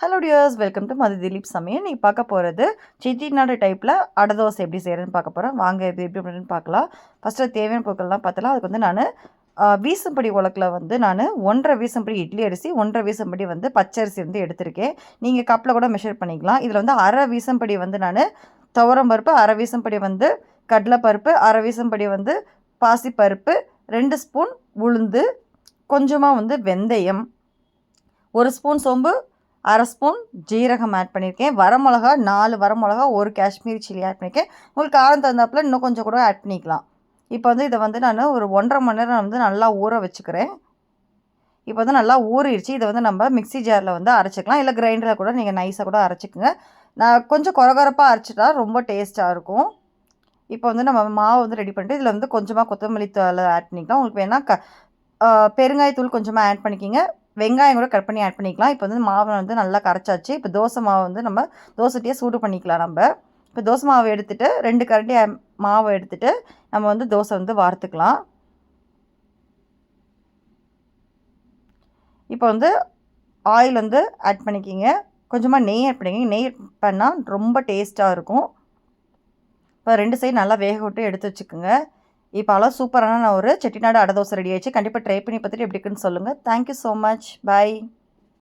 Hello dears welcome to Madhu Dileep சமையல் நீங்கள் பார்க்க போகிறது செட்டிநாடு டைப்பில் அடை தோசை எப்படி செய்கிறேன்னு பார்க்க போகிறேன் வாங்க இது எப்படி அப்படின்னு பார்க்கலாம். ஃபஸ்ட்டு தேவையான பொருட்கள்லாம் பார்த்தலாம் அதுக்கு வந்து நான் வீசம்படி உலக்கில் வந்து நான் ஒன்றரை வீசம்படி இட்லி அரிசி ஒன்றரை வீசம்படி வந்து பச்சரிசி வந்து எடுத்திருக்கேன். நீங்கள் கப்பில் கூட மெஷர் பண்ணிக்கலாம். இதில் வந்து அரை வீசம்படி வந்து நான் துவரம் பருப்பு அரை வீசம்படி வந்து கடலைப்பருப்பு அரை வீசம்படி வந்து பாசிப்பருப்பு ரெண்டு ஸ்பூன் உளுந்து கொஞ்சமாக வந்து வெந்தயம் ஒரு ஸ்பூன் சோம்பு அரை ஸ்பூன் ஜீரகம் ஆட் பண்ணியிருக்கேன். வரமிளகா நாலு வரமிளகா ஒரு காஷ்மீரி சில்லி ஆட் பண்ணியிருக்கேன். உங்களுக்கு காரம் தகுந்தாப்பில் இன்னும் கொஞ்சம் கூட ஆட் பண்ணிக்கலாம். இப்போ வந்து இதை வந்து நான் ஒரு ஒன்றரை மணி நேரம் வந்து நல்லா ஊற வச்சுக்கிறேன். இப்போ வந்து நல்லா ஊறிடுச்சு. இதை வந்து நம்ம மிக்ஸி ஜாரில் வந்து அரைச்சிக்கலாம். இல்லை கிரைண்டரில் கூட நீங்கள் நைஸாக கூட அரைச்சிக்கோங்க. நான் கொஞ்சம் குறகுறப்பாக அரைச்சிட்டா ரொம்ப டேஸ்ட்டாக இருக்கும். இப்போ வந்து நம்ம மாவு வந்து ரெடி பண்ணிட்டு இதில் வந்து கொஞ்சமாக கொத்தமல்லி தலை ஆட் பண்ணிக்கலாம். உங்களுக்கு வேணால் க பெருங்காயத்தூள் கொஞ்சமாக ஆட் பண்ணிக்கிங்க. வெங்காயம் கூட கட் பண்ணி ஆட் பண்ணிக்கலாம். இப்போ வந்து மாவை வந்து நல்லா கரைச்சாச்சு. இப்போ தோசை மாவு வந்து நம்ம தோசைட்டியே சூடு பண்ணிக்கலாம் நம்ம. இப்போ தோசை மாவு எடுத்துகிட்டு ரெண்டு கரண்டி மாவை எடுத்துகிட்டு நம்ம வந்து தோசை வந்து வார்த்துக்கலாம் இப்போ வந்து ஆயில் வந்து ஆட் பண்ணிக்கிங்க. கொஞ்சமாக நெய் ஆட் பண்ணிக்கிங்க. நெய் பண்ணால் ரொம்ப டேஸ்ட்டாக இருக்கும். இப்போ ரெண்டு சைடு நல்லா வேக விட்டு எடுத்து வச்சுக்கோங்க. இப்போ அவ்வளோ சூப்பரான நான் ஒரு செட்டிநாடு அடை தோசை ரெடி ஆயிடுச்சு. கண்டிப்பாக ட்ரை பண்ணி பார்த்துட்டு எப்படி இருக்குன்னு சொல்லுங்கள் தேங்க்யூ ஸோ மச் பாய்